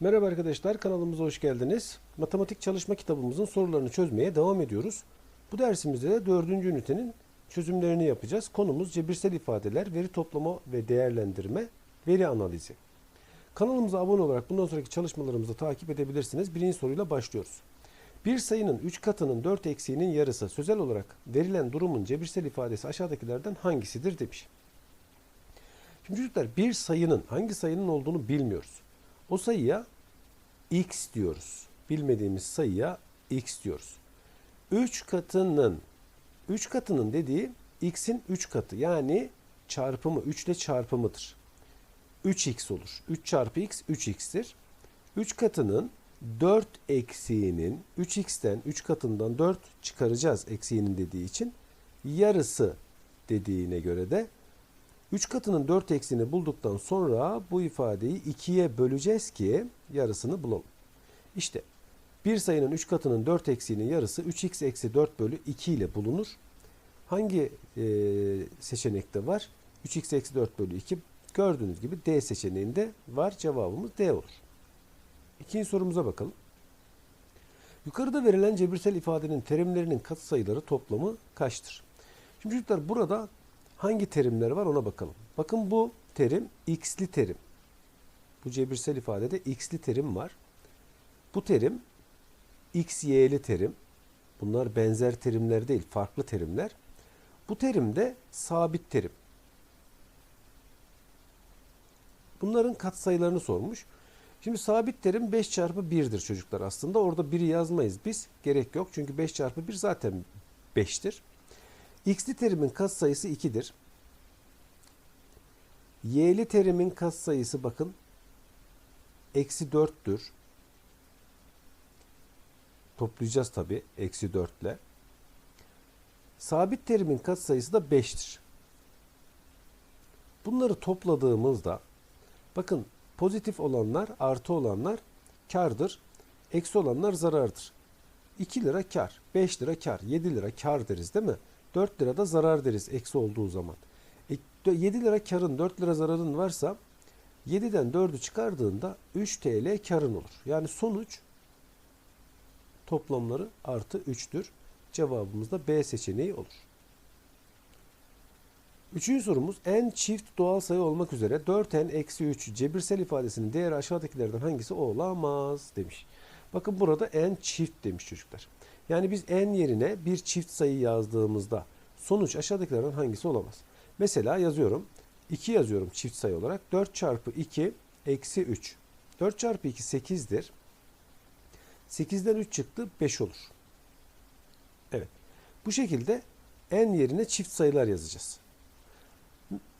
Merhaba arkadaşlar kanalımıza hoş geldiniz. Matematik çalışma kitabımızın sorularını çözmeye devam ediyoruz. Bu dersimizde de 4. ünitenin çözümlerini yapacağız. Konumuz cebirsel ifadeler, veri toplama ve değerlendirme, veri analizi. Kanalımıza abone olarak bundan sonraki çalışmalarımızı takip edebilirsiniz. Birinci soruyla başlıyoruz. Bir sayının 3 katının 4 eksiğinin yarısı sözel olarak verilen durumun cebirsel ifadesi aşağıdakilerden hangisidir demiş. Şimdi çocuklar bir sayının hangi sayının olduğunu bilmiyoruz. O sayıya x diyoruz. Bilmediğimiz sayıya x diyoruz. 3 katının 3 katının dediği x'in 3 katı yani çarpımı 3 ile çarpımıdır. 3x olur. 3 çarpı x 3x'tir. 3 katının 4 eksiğinin 3x'ten 3 katından 4 çıkaracağız eksiğinin dediği için yarısı dediğine göre de 3 katının 4 eksiğini bulduktan sonra bu ifadeyi 2'ye böleceğiz ki yarısını bulalım. İşte bir sayının 3 katının 4 eksiğinin yarısı 3x eksi 4 bölü 2 ile bulunur. Hangi e, seçenekte var? 3x eksi 4 bölü 2 gördüğünüz gibi D seçeneğinde var. Cevabımız D olur. İkinci sorumuza bakalım. Yukarıda verilen cebirsel ifadenin terimlerinin katsayıları toplamı kaçtır? Şimdi çocuklar burada hangi terimler var ona bakalım. Bakın bu terim x'li terim. Bu cebirsel ifadede x'li terim var. Bu terim x, y'li terim. Bunlar benzer terimler değil, farklı terimler. Bu terim de sabit terim. Bunların katsayılarını sormuş. Şimdi sabit terim 5 çarpı 1'dir çocuklar aslında. Orada 1'i yazmayız biz. Gerek yok. Çünkü 5 çarpı 1 zaten 5'tir. X'li terimin katsayısı 2'dir. Y'li terimin katsayısı bakın eksi 4'tür. Toplayacağız tabi eksi 4 ile. Sabit terimin katsayısı da 5'tir. Bunları topladığımızda bakın pozitif olanlar artı olanlar kardır. Eksi olanlar zarardır. 2 lira kar, 5 lira kar, 7 lira kar deriz değil mi? 4 lira da zarar deriz eksi olduğu zaman. E, 7 lira karın 4 lira zararın varsa 7'den 4'ü çıkardığında 3 TL karın olur. Yani sonuç toplamları artı 3'tür. Cevabımız da B seçeneği olur. Üçüncü sorumuz n çift doğal sayı olmak üzere 4n eksi 3 cebirsel ifadesinin değeri aşağıdakilerden hangisi olamaz demiş. Bakın burada n çift demiş çocuklar. Yani biz n yerine bir çift sayı yazdığımızda sonuç aşağıdakilerden hangisi olamaz? Mesela yazıyorum. 2 yazıyorum çift sayı olarak. 4 çarpı 2 eksi 3. 4 çarpı 2 8'dir. 8'den 3 çıktı 5 olur. Evet. Bu şekilde n yerine çift sayılar yazacağız.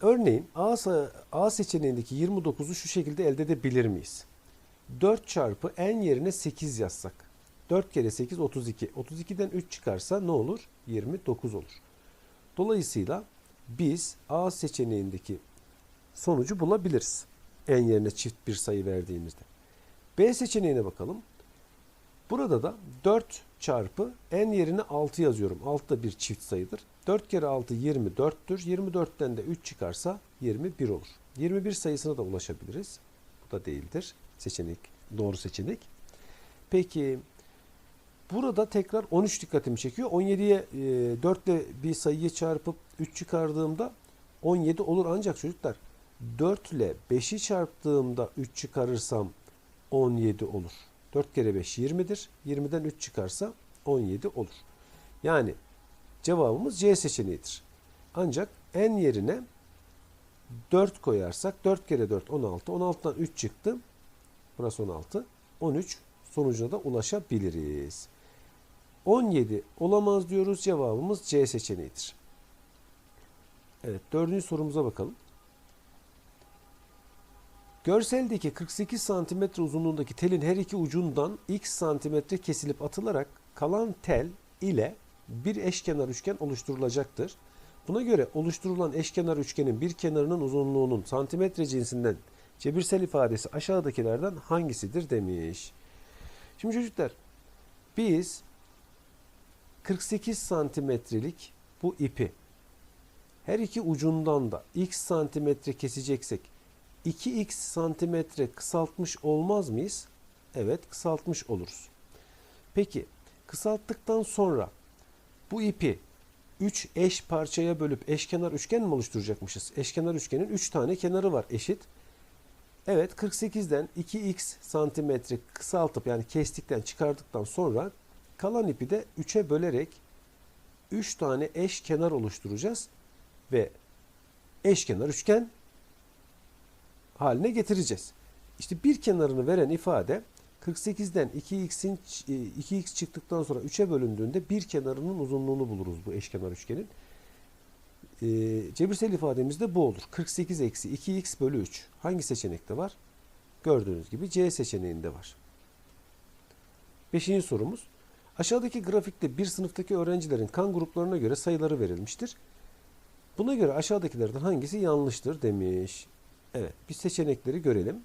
Örneğin A, A seçeneğindeki 29'u şu şekilde elde edebilir miyiz? 4 çarpı n yerine 8 yazsak. 4 kere 8 32. 32'den 3 çıkarsa ne olur? 29 olur. Dolayısıyla biz A seçeneğindeki sonucu bulabiliriz. N yerine çift bir sayı verdiğimizde. B seçeneğine bakalım. Burada da 4 çarpı n yerine 6 yazıyorum. 6 da bir çift sayıdır. 4 kere 6 24'tür. 24'ten de 3 çıkarsa 21 olur. 21 sayısına da ulaşabiliriz. Bu da değildir. Seçenek doğru seçenek. Peki burada tekrar 13 dikkatimi çekiyor. 17'ye e, 4 ile bir sayıyı çarpıp 3 çıkardığımda 17 olur ancak çocuklar 4 ile 5'i çarptığımda 3 çıkarırsam 17 olur. 4 kere 5 20'dir. 20'den 3 çıkarsa 17 olur. Yani cevabımız C seçeneğidir. Ancak n yerine 4 koyarsak 4 kere 4 16. 16'dan 3 çıktı. Burası 16. 13 sonucuna da ulaşabiliriz. 17 olamaz diyoruz. Cevabımız C seçeneğidir. Evet dördüncü sorumuza bakalım. Görseldeki 48 santimetre uzunluğundaki telin her iki ucundan x santimetre kesilip atılarak kalan tel ile bir eşkenar üçgen oluşturulacaktır. Buna göre oluşturulan eşkenar üçgenin bir kenarının uzunluğunun santimetre cinsinden cebirsel ifadesi aşağıdakilerden hangisidir demiş. Şimdi çocuklar biz 48 santimetrelik bu ipi her iki ucundan da x santimetre keseceksek 2x santimetre kısaltmış olmaz mıyız? Evet kısaltmış oluruz. Peki kısalttıktan sonra bu ipi 3 eş parçaya bölüp eşkenar üçgen mi oluşturacakmışız? Eşkenar üçgenin 3 tane kenarı var eşit. Evet 48'den 2x santimetre kısaltıp yani kestikten çıkardıktan sonra kalan ipi de 3'e bölerek 3 tane eş kenar oluşturacağız ve eşkenar üçgen haline getireceğiz. İşte bir kenarını veren ifade 48'den 2x'in 2x çıktıktan sonra 3'e bölündüğünde bir kenarının uzunluğunu buluruz bu eşkenar üçgenin. E, cebirsel ifademizde bu olur. 48 eksi 2x bölü 3. Hangi seçenekte var? Gördüğünüz gibi C seçeneğinde var. Beşinci sorumuz. Aşağıdaki grafikte bir sınıftaki öğrencilerin kan gruplarına göre sayıları verilmiştir. Buna göre aşağıdakilerden hangisi yanlıştır demiş. Evet, bir seçenekleri görelim.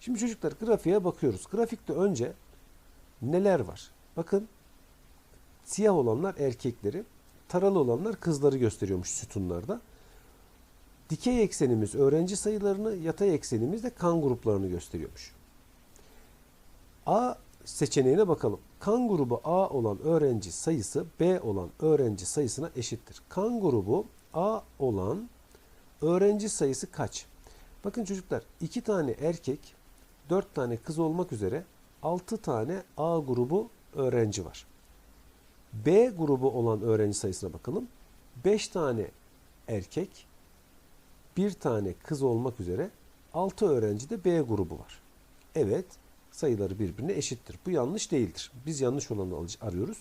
Şimdi çocuklar grafiğe bakıyoruz. Grafikte önce neler var? Bakın siyah olanlar erkekleri, taralı olanlar kızları gösteriyormuş sütunlarda. Dikey eksenimiz öğrenci sayılarını, yatay eksenimiz de kan gruplarını gösteriyormuş. A seçeneğine bakalım. Kan grubu A olan öğrenci sayısı B olan öğrenci sayısına eşittir. Kan grubu A olan öğrenci sayısı kaç? Bakın çocuklar iki tane erkek, dört tane kız olmak üzere altı tane A grubu öğrenci var. B grubu olan öğrenci sayısına bakalım. Beş tane erkek, bir tane kız olmak üzere 6 öğrenci de B grubu var. Evet, sayıları birbirine eşittir. Bu yanlış değildir. Biz yanlış olanı arıyoruz.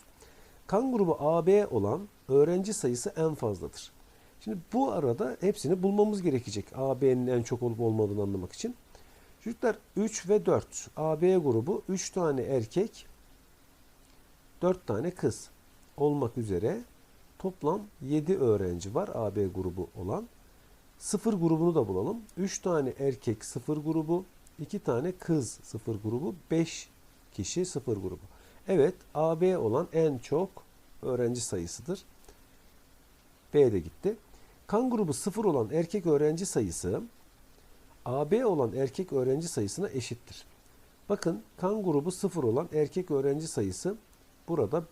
Kan grubu AB olan öğrenci sayısı en fazladır. Şimdi bu arada hepsini bulmamız gerekecek. AB'nin en çok olup olmadığını anlamak için. Çocuklar 3 ve 4. AB grubu 3 tane erkek, 4 tane kız olmak üzere toplam 7 öğrenci var AB grubu olan. Sıfır grubunu da bulalım. 3 tane erkek sıfır grubu, 2 tane kız sıfır grubu, 5 kişi sıfır grubu. Evet AB olan en çok öğrenci sayısıdır. B de gitti. Kan grubu sıfır olan erkek öğrenci sayısı AB olan erkek öğrenci sayısına eşittir. Bakın kan grubu sıfır olan erkek öğrenci sayısı burada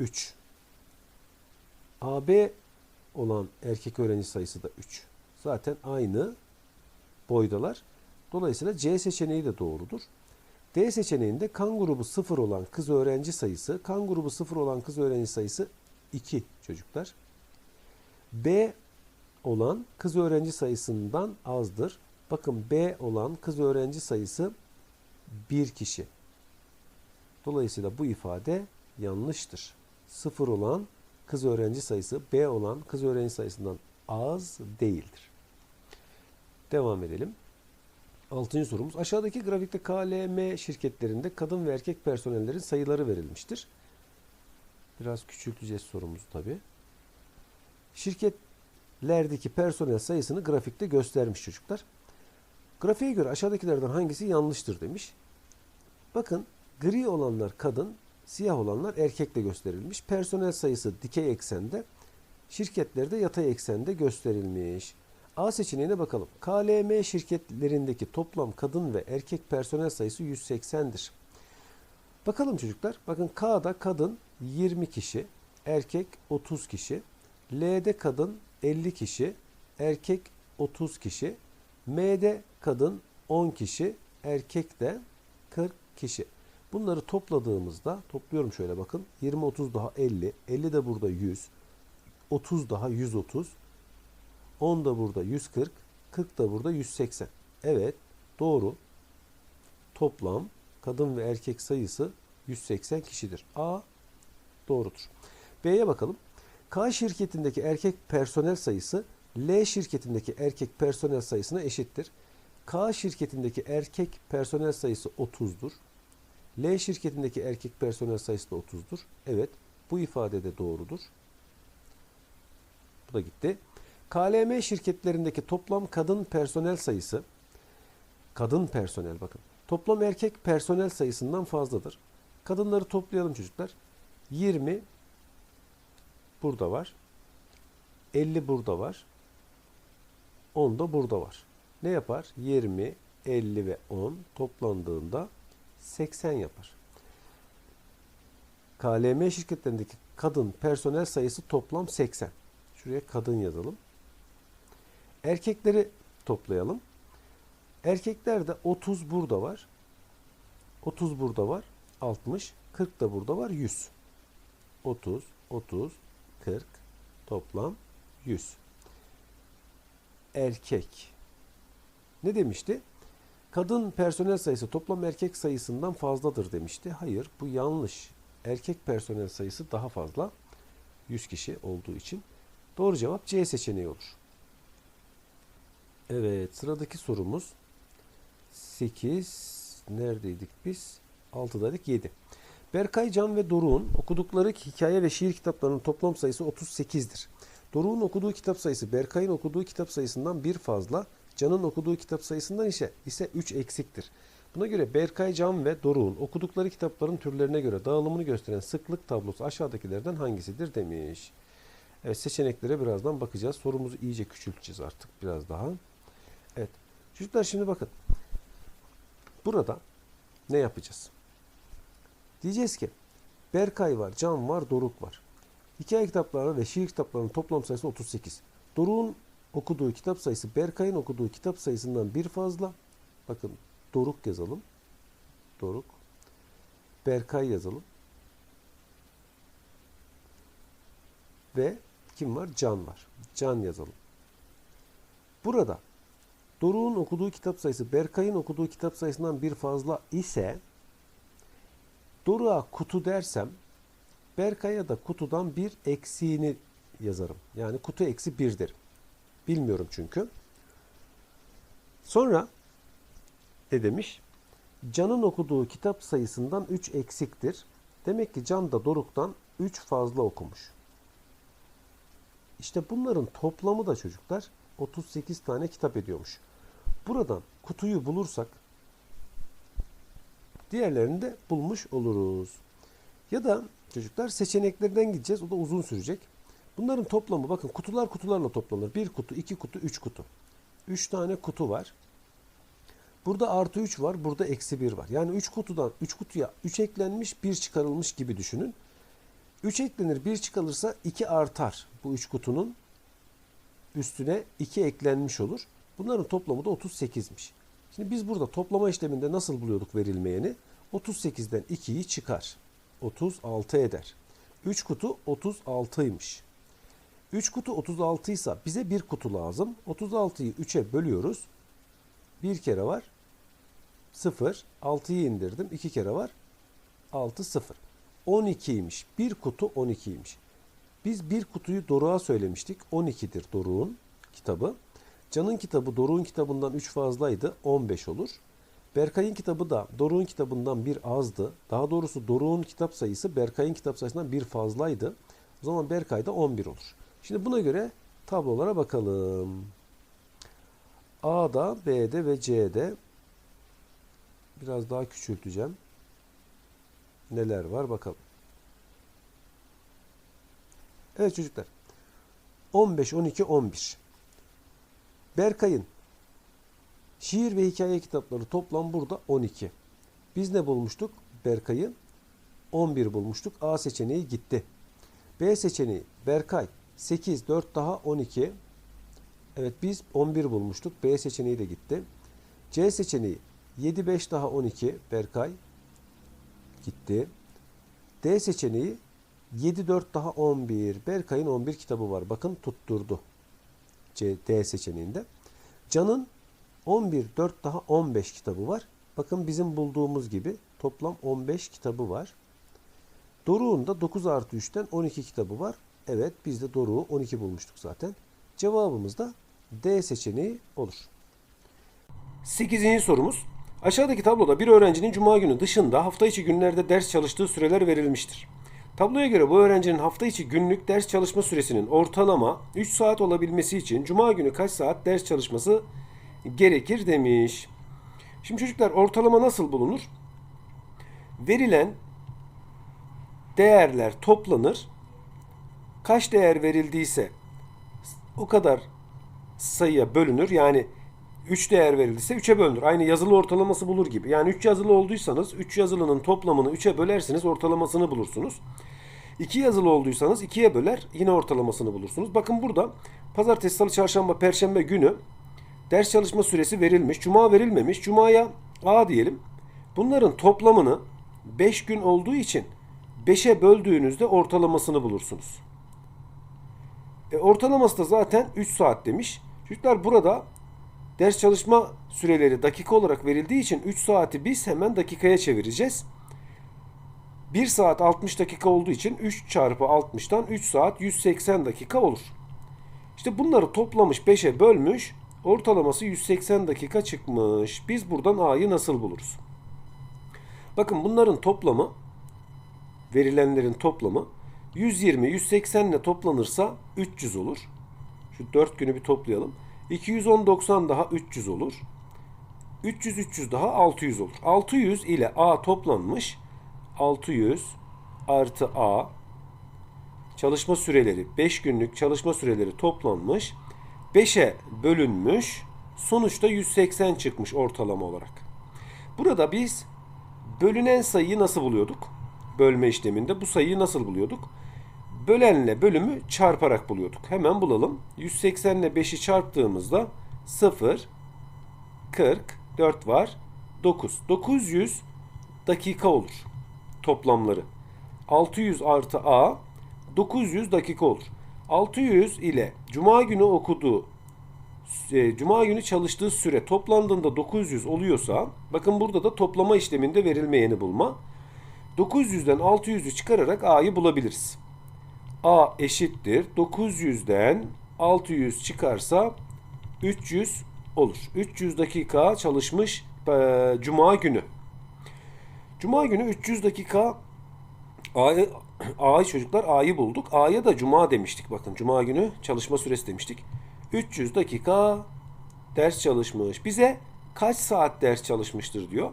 3. AB olan erkek öğrenci sayısı da 3 zaten aynı boydalar. Dolayısıyla C seçeneği de doğrudur. D seçeneğinde kan grubu 0 olan kız öğrenci sayısı, kan grubu 0 olan kız öğrenci sayısı 2 çocuklar. B olan kız öğrenci sayısından azdır. Bakın B olan kız öğrenci sayısı 1 kişi. Dolayısıyla bu ifade yanlıştır. 0 olan kız öğrenci sayısı B olan kız öğrenci sayısından az değildir. Devam edelim. Altıncı sorumuz. Aşağıdaki grafikte KLM şirketlerinde kadın ve erkek personellerin sayıları verilmiştir. Biraz küçülteceğiz sorumuzu tabi. Şirketlerdeki personel sayısını grafikte göstermiş çocuklar. Grafiğe göre aşağıdakilerden hangisi yanlıştır demiş. Bakın gri olanlar kadın, siyah olanlar erkekle gösterilmiş. Personel sayısı dikey eksende, şirketlerde yatay eksende gösterilmiş. A seçeneğine bakalım. KLM şirketlerindeki toplam kadın ve erkek personel sayısı 180'dir. Bakalım çocuklar. Bakın K'da kadın 20 kişi, erkek 30 kişi. L'de kadın 50 kişi, erkek 30 kişi. M'de kadın 10 kişi, erkek de 40 kişi. Bunları topladığımızda topluyorum şöyle bakın. 20 30 daha 50, 50 de burada 100, 30 daha 130, 10 da burada 140, 40 da burada 180. Evet, doğru. Toplam kadın ve erkek sayısı 180 kişidir. A doğrudur. B'ye bakalım. K şirketindeki erkek personel sayısı L şirketindeki erkek personel sayısına eşittir. K şirketindeki erkek personel sayısı 30'dur. L şirketindeki erkek personel sayısı da 30'dur. Evet, bu ifade de doğrudur. Bu da gitti. KLM şirketlerindeki toplam kadın personel sayısı kadın personel bakın. Toplam erkek personel sayısından fazladır. Kadınları toplayalım çocuklar. 20 burada var. 50 burada var. 10 da burada var. ne yapar? 20, 50 ve 10 toplandığında 80 yapar. KLM şirketlerindeki kadın personel sayısı toplam 80. Şuraya kadın yazalım. Erkekleri toplayalım. Erkeklerde 30 burada var. 30 burada var. 60. 40 da burada var. 100. 30, 30, 40 toplam 100. Erkek. Ne demişti? Kadın personel sayısı toplam erkek sayısından fazladır demişti. Hayır, bu yanlış. Erkek personel sayısı daha fazla. 100 kişi olduğu için. Doğru cevap C seçeneği olur. Evet, sıradaki sorumuz 8 neredeydik biz? 6'daydık 7. Berkay Can ve Doruk'un okudukları hikaye ve şiir kitaplarının toplam sayısı 38'dir. Doruk'un okuduğu kitap sayısı Berkay'ın okuduğu kitap sayısından bir fazla, Can'ın okuduğu kitap sayısından ise ise 3 eksiktir. Buna göre Berkay Can ve Doruk'un okudukları kitapların türlerine göre dağılımını gösteren sıklık tablosu aşağıdakilerden hangisidir demiş. Evet seçeneklere birazdan bakacağız. Sorumuzu iyice küçülteceğiz artık biraz daha. Çocuklar şimdi bakın. Burada ne yapacağız? Diyeceğiz ki Berkay var, Can var, Doruk var. Hikaye kitapları ve şiir kitaplarının toplam sayısı 38. Doruk'un okuduğu kitap sayısı Berkay'ın okuduğu kitap sayısından bir fazla. Bakın Doruk yazalım. Doruk. Berkay yazalım. Ve kim var? Can var. Can yazalım. Burada Doruk'un okuduğu kitap sayısı Berkay'ın okuduğu kitap sayısından bir fazla ise Doruk'a kutu dersem Berkay'a da kutudan bir eksiğini yazarım. Yani kutu eksi bir derim. Bilmiyorum çünkü. Sonra ne demiş? Can'ın okuduğu kitap sayısından 3 eksiktir. Demek ki Can da Doruk'tan 3 fazla okumuş. İşte bunların toplamı da çocuklar 38 tane kitap ediyormuş. Buradan kutuyu bulursak diğerlerini de bulmuş oluruz. Ya da çocuklar seçeneklerden gideceğiz. O da uzun sürecek. Bunların toplamı bakın kutular kutularla toplanır. Bir kutu, iki kutu, üç kutu. Üç tane kutu var. Burada artı 3 var. Burada eksi 1 var. Yani 3 kutudan 3 kutuya 3 eklenmiş 1 çıkarılmış gibi düşünün. 3 eklenir 1 çıkarılırsa 2 artar. Bu 3 kutunun üstüne 2 eklenmiş olur. Bunların toplamı da 38'miş. Şimdi biz burada toplama işleminde nasıl buluyorduk verilmeyeni? 38'den 2'yi çıkar. 36 eder. 3 kutu 36'ymış. 3 kutu 36 ise bize 1 kutu lazım. 36'yı 3'e bölüyoruz. 1 kere var. 0. 6'yı indirdim. 2 kere var. 6 0. 12'ymiş. 1 kutu 12'ymiş. Biz bir kutuyu Doruk'a söylemiştik. 12'dir Doruk'un kitabı. Can'ın kitabı Doruk'un kitabından 3 fazlaydı. 15 olur. Berkay'ın kitabı da Doruk'un kitabından bir azdı. Daha doğrusu Doruk'un kitap sayısı Berkay'ın kitap sayısından bir fazlaydı. O zaman Berkay'da 11 olur. Şimdi buna göre tablolara bakalım. A'da, B'de ve C'de biraz daha küçülteceğim. Neler var bakalım. Evet çocuklar. 15, 12, 11. Berkay'ın şiir ve hikaye kitapları toplam burada 12. Biz ne bulmuştuk? Berkay'ın 11 bulmuştuk. A seçeneği gitti. B seçeneği Berkay 8, 4 daha 12. Evet biz 11 bulmuştuk. B seçeneği de gitti. C seçeneği 7, 5 daha 12. Berkay gitti. D seçeneği 7, 4 daha 11. Berkay'ın 11 kitabı var. Bakın tutturdu. C, D seçeneğinde. Can'ın 11, 4 daha 15 kitabı var. Bakın bizim bulduğumuz gibi toplam 15 kitabı var. Doruk'un da 9 artı 3'ten 12 kitabı var. Evet biz de Doruk'u 12 bulmuştuk zaten. Cevabımız da D seçeneği olur. 8. sorumuz. Aşağıdaki tabloda bir öğrencinin cuma günü dışında hafta içi günlerde ders çalıştığı süreler verilmiştir. Tabloya göre bu öğrencinin hafta içi günlük ders çalışma süresinin ortalama 3 saat olabilmesi için cuma günü kaç saat ders çalışması gerekir demiş. Şimdi çocuklar ortalama nasıl bulunur? Verilen değerler toplanır. Kaç değer verildiyse o kadar sayıya bölünür. Yani 3 değer verildiyse 3'e bölünür. Aynı yazılı ortalaması bulur gibi. Yani 3 yazılı olduysanız 3 yazılının toplamını 3'e bölersiniz ortalamasını bulursunuz. 2 yazılı olduysanız 2'ye böler yine ortalamasını bulursunuz. Bakın burada pazartesi, salı, çarşamba, perşembe günü ders çalışma süresi verilmiş. Cuma verilmemiş. Cuma'ya A diyelim. Bunların toplamını 5 gün olduğu için 5'e böldüğünüzde ortalamasını bulursunuz. E, ortalaması da zaten 3 saat demiş. Çocuklar burada ders çalışma süreleri dakika olarak verildiği için 3 saati biz hemen dakikaya çevireceğiz. 1 saat 60 dakika olduğu için 3 çarpı 60'tan 3 saat 180 dakika olur. İşte bunları toplamış 5'e bölmüş. Ortalaması 180 dakika çıkmış. Biz buradan A'yı nasıl buluruz? Bakın bunların toplamı verilenlerin toplamı 120 180 ile toplanırsa 300 olur. Şu 4 günü bir toplayalım. 210 90 daha 300 olur. 300 300 daha 600 olur. 600 ile A toplanmış. 600 artı A çalışma süreleri 5 günlük çalışma süreleri toplanmış. 5'e bölünmüş. Sonuçta 180 çıkmış ortalama olarak. Burada biz bölünen sayıyı nasıl buluyorduk? Bölme işleminde bu sayıyı nasıl buluyorduk? Bölenle bölümü çarparak buluyorduk. Hemen bulalım. 180 ile 5'i çarptığımızda 0, 40, 4 var, 9. 900 dakika olur toplamları. 600 artı A 900 dakika olur. 600 ile Cuma günü okuduğu e, Cuma günü çalıştığı süre toplandığında 900 oluyorsa bakın burada da toplama işleminde verilmeyeni bulma. 900'den 600'ü çıkararak A'yı bulabiliriz. A eşittir. 900'den 600 çıkarsa 300 olur. 300 dakika çalışmış e, Cuma günü. Cuma günü 300 dakika A'yı A'yı çocuklar A'yı bulduk. A'ya da Cuma demiştik. Bakın Cuma günü çalışma süresi demiştik. 300 dakika ders çalışmış. Bize kaç saat ders çalışmıştır diyor.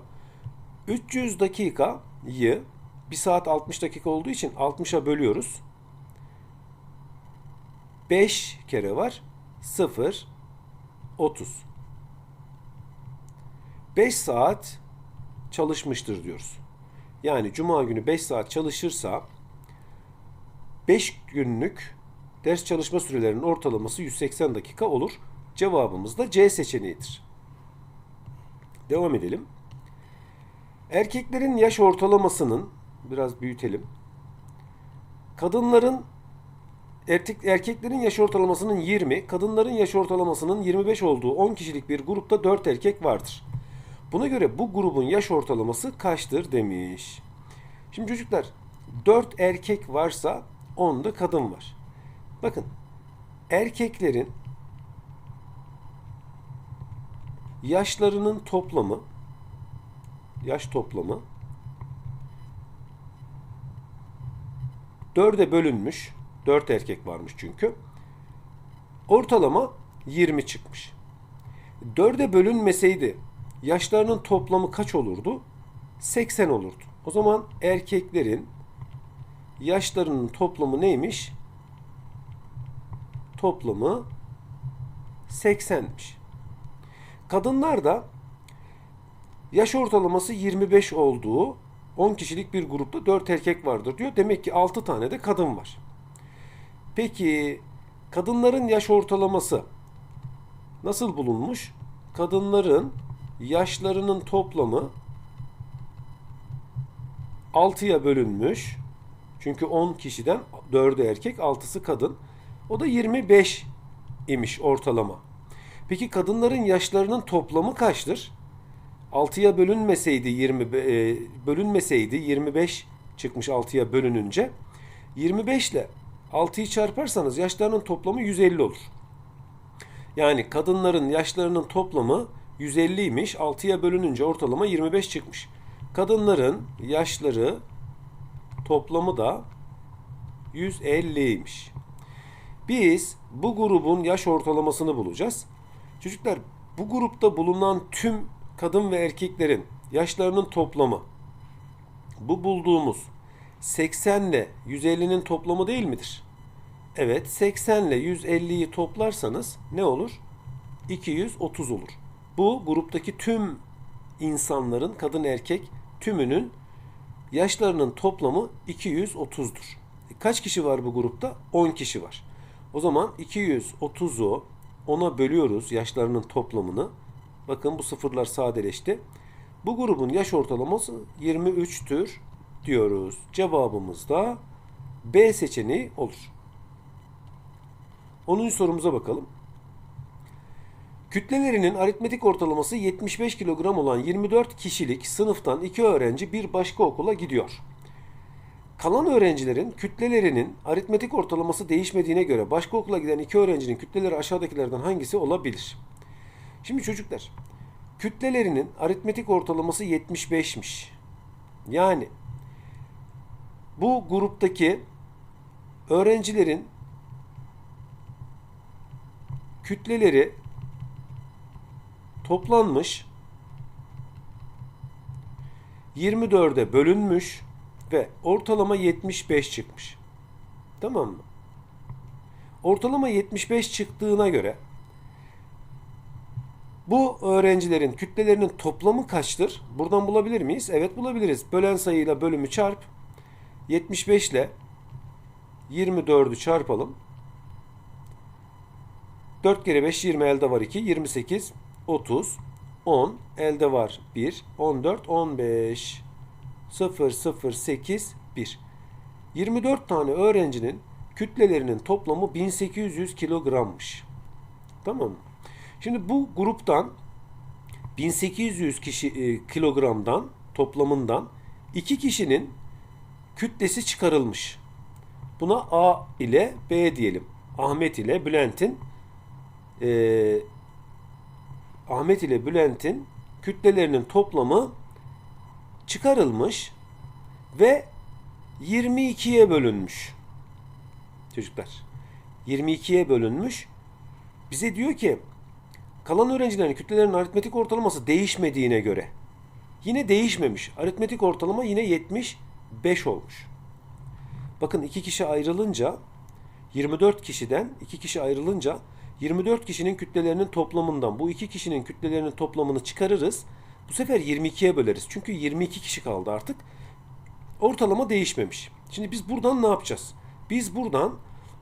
300 dakikayı 1 saat 60 dakika olduğu için 60'a bölüyoruz. 5 kere var. 0 30. 5 saat çalışmıştır diyoruz. Yani cuma günü 5 saat çalışırsa 5 günlük ders çalışma sürelerinin ortalaması 180 dakika olur. Cevabımız da C seçeneğidir. Devam edelim. Erkeklerin yaş ortalamasının biraz büyütelim. Kadınların erkek, erkeklerin yaş ortalamasının 20, kadınların yaş ortalamasının 25 olduğu 10 kişilik bir grupta 4 erkek vardır. Buna göre bu grubun yaş ortalaması kaçtır demiş. Şimdi çocuklar 4 erkek varsa 10 da kadın var. Bakın erkeklerin yaşlarının toplamı yaş toplamı 4'e bölünmüş. 4 erkek varmış çünkü. Ortalama 20 çıkmış. 4'e bölünmeseydi yaşlarının toplamı kaç olurdu? 80 olurdu. O zaman erkeklerin yaşlarının toplamı neymiş? Toplamı 80'miş. Kadınlar da yaş ortalaması 25 olduğu 10 kişilik bir grupta 4 erkek vardır diyor. Demek ki 6 tane de kadın var. Peki kadınların yaş ortalaması nasıl bulunmuş? Kadınların yaşlarının toplamı 6'ya bölünmüş. Çünkü 10 kişiden 4'ü erkek, 6'sı kadın. O da 25 imiş ortalama. Peki kadınların yaşlarının toplamı kaçtır? 6'ya bölünmeseydi 20 e, bölünmeseydi 25 çıkmış 6'ya bölününce 25 ile 6'yı çarparsanız yaşlarının toplamı 150 olur. Yani kadınların yaşlarının toplamı 150'ymiş. 6'ya bölününce ortalama 25 çıkmış. Kadınların yaşları toplamı da 150'ymiş. Biz bu grubun yaş ortalamasını bulacağız. Çocuklar bu grupta bulunan tüm kadın ve erkeklerin yaşlarının toplamı bu bulduğumuz 80 ile 150'nin toplamı değil midir? Evet 80 ile 150'yi toplarsanız ne olur? 230 olur. Bu gruptaki tüm insanların kadın erkek tümünün yaşlarının toplamı 230'dur. E, Kaç kişi var bu grupta? 10 kişi var. O zaman 230'u 10'a bölüyoruz yaşlarının toplamını. Bakın bu sıfırlar sadeleşti. Bu grubun yaş ortalaması 23'tür diyoruz. Cevabımız da B seçeneği olur. 10. sorumuza bakalım. Kütlelerinin aritmetik ortalaması 75 kilogram olan 24 kişilik sınıftan 2 öğrenci bir başka okula gidiyor. Kalan öğrencilerin kütlelerinin aritmetik ortalaması değişmediğine göre başka okula giden iki öğrencinin kütleleri aşağıdakilerden hangisi olabilir? Şimdi çocuklar, kütlelerinin aritmetik ortalaması 75'miş. Yani bu gruptaki öğrencilerin kütleleri toplanmış 24'e bölünmüş ve ortalama 75 çıkmış. Tamam mı? Ortalama 75 çıktığına göre bu öğrencilerin kütlelerinin toplamı kaçtır? Buradan bulabilir miyiz? Evet bulabiliriz. Bölen sayıyla bölümü çarp. 75 ile 24'ü çarpalım. 4 kere 5 20 elde var 2. 28 30 10 elde var 1 14 15 0 0 8 1 24 tane öğrencinin kütlelerinin toplamı 1800 kilogrammış. Tamam mı? Şimdi bu gruptan 1800 kişi e, kilogramdan toplamından iki kişinin kütlesi çıkarılmış. Buna A ile B diyelim. Ahmet ile Bülent'in e, Ahmet ile Bülent'in kütlelerinin toplamı çıkarılmış ve 22'ye bölünmüş. Çocuklar 22'ye bölünmüş. Bize diyor ki kalan öğrencilerin kütlelerinin aritmetik ortalaması değişmediğine göre yine değişmemiş. Aritmetik ortalama yine 75 olmuş. Bakın iki kişi ayrılınca 24 kişiden iki kişi ayrılınca 24 kişinin kütlelerinin toplamından bu iki kişinin kütlelerinin toplamını çıkarırız. Bu sefer 22'ye böleriz. Çünkü 22 kişi kaldı artık. Ortalama değişmemiş. Şimdi biz buradan ne yapacağız? Biz buradan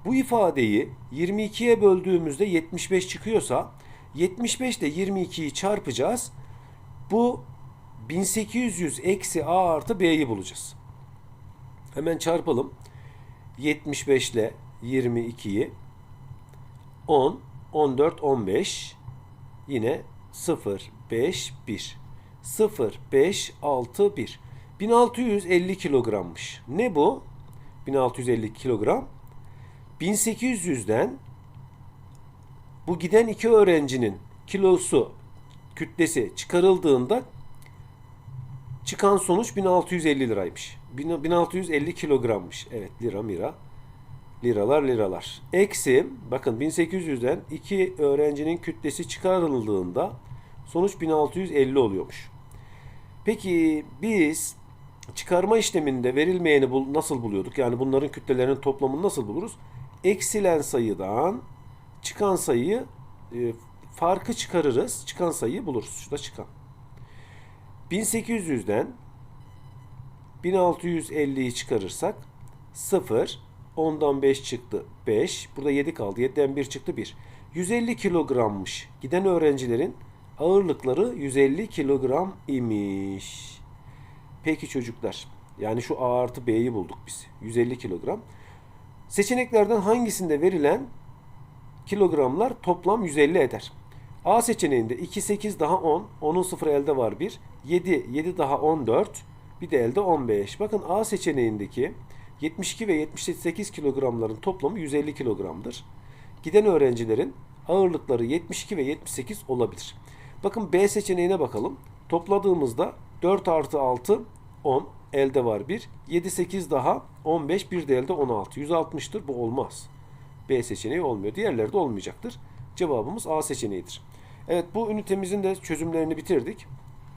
bu ifadeyi 22'ye böldüğümüzde 75 çıkıyorsa 75 ile 22'yi çarpacağız. Bu 1800 eksi A artı B'yi bulacağız. Hemen çarpalım. 75 ile 22'yi 10, 14, 15 yine 0, 5, 1. 0, 5, 6, 1. 1650 kilogrammış. Ne bu? 1650 kilogram. 1800'den bu giden iki öğrencinin kilosu, kütlesi çıkarıldığında çıkan sonuç 1650 liraymış. 1650 kilogrammış. Evet lira mira. Liralar liralar. Eksi bakın 1800'den iki öğrencinin kütlesi çıkarıldığında sonuç 1650 oluyormuş. Peki biz çıkarma işleminde verilmeyeni bul nasıl buluyorduk? Yani bunların kütlelerinin toplamını nasıl buluruz? Eksilen sayıdan çıkan sayıyı e, farkı çıkarırız. Çıkan sayıyı buluruz. Şurada çıkan. 1800'den 1650'yi çıkarırsak 0 10'dan 5 çıktı 5. Burada 7 kaldı. 7'den 1 çıktı 1. 150 kilogrammış. Giden öğrencilerin ağırlıkları 150 kilogram imiş. Peki çocuklar. Yani şu A artı B'yi bulduk biz. 150 kilogram. Seçeneklerden hangisinde verilen kilogramlar toplam 150 eder? A seçeneğinde 2, 8 daha 10. 10'un 0 elde var 1. 7, 7 daha 14. Bir de elde 15. Bakın A seçeneğindeki 72 ve 78 kilogramların toplamı 150 kilogramdır. Giden öğrencilerin ağırlıkları 72 ve 78 olabilir. Bakın B seçeneğine bakalım. Topladığımızda 4 artı 6 10 elde var 1. 7 8 daha 15 bir de elde 16. 160'tır bu olmaz. B seçeneği olmuyor. Diğerleri de olmayacaktır. Cevabımız A seçeneğidir. Evet bu ünitemizin de çözümlerini bitirdik.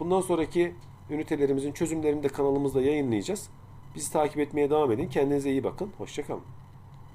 Bundan sonraki ünitelerimizin çözümlerini de kanalımızda yayınlayacağız. Bizi takip etmeye devam edin. Kendinize iyi bakın. Hoşçakalın.